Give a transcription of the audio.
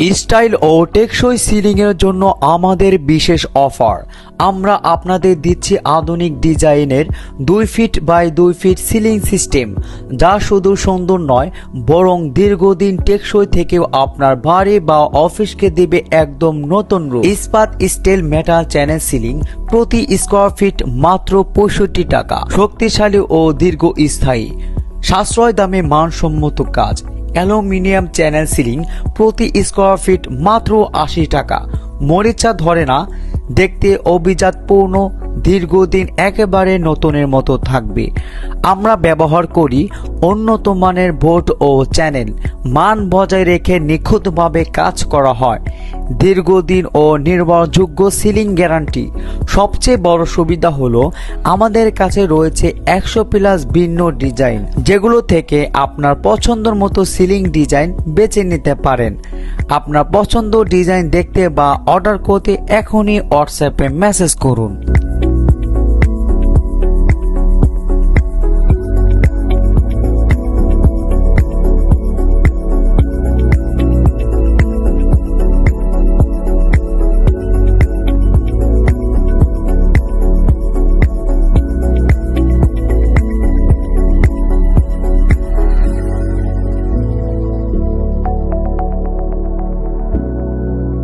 Style ও টেকসই ceiling এর জন্য আমাদের বিশেষ অফার। আমরা আপনাদের দিচ্ছি আধুনিক ডিজাইনের দুই ফিট বাই দুই ফিট সিলিং সিস্টেম, যা শুধু সুন্দর নয়, বরং দীর্ঘদিন টেকসই থেকেও আপনার বাড়ি বা অফিসকে দেবে একদম নতুন রূপ। ইস্পাত স্টিল মেটাল চ্যানেল সিলিং প্রতি স্কোয়ার ফিট মাত্র পঁয়ষট্টি টাকা। শক্তিশালী ও দীর্ঘস্থায়ী। সাশ্রয় দামে মানসম্মত কাজ। অ্যালুমিনিয়াম চ্যানেল সিলিং প্রতি স্কোয়ার ফিট মাত্র আশি টাকা। মরিচা ধরে না, দেখতে অভিজাতপূর্ণ, দীর্ঘদিন একেবারে নতুনের মতো থাকবে। আমরা ব্যবহার করি উন্নত মানের বোর্ড ও চ্যানেল মান বজায় রেখে নিখুঁতভাবে কাজ করা হয়। দীর্ঘদিন ও নির্ভরযোগ্য সিলিং গ্যারান্টি। সবচেয়ে বড় সুবিধা হলো, আমাদের কাছে রয়েছে একশো প্লাস ভিন্ন ডিজাইন, যেগুলো থেকে আপনার পছন্দের মতো সিলিং ডিজাইন বেছে নিতে পারেন। আপনার পছন্দ ডিজাইন দেখতে বা অর্ডার করতে এখনই হোয়াটসঅ্যাপে মেসেজ করুন।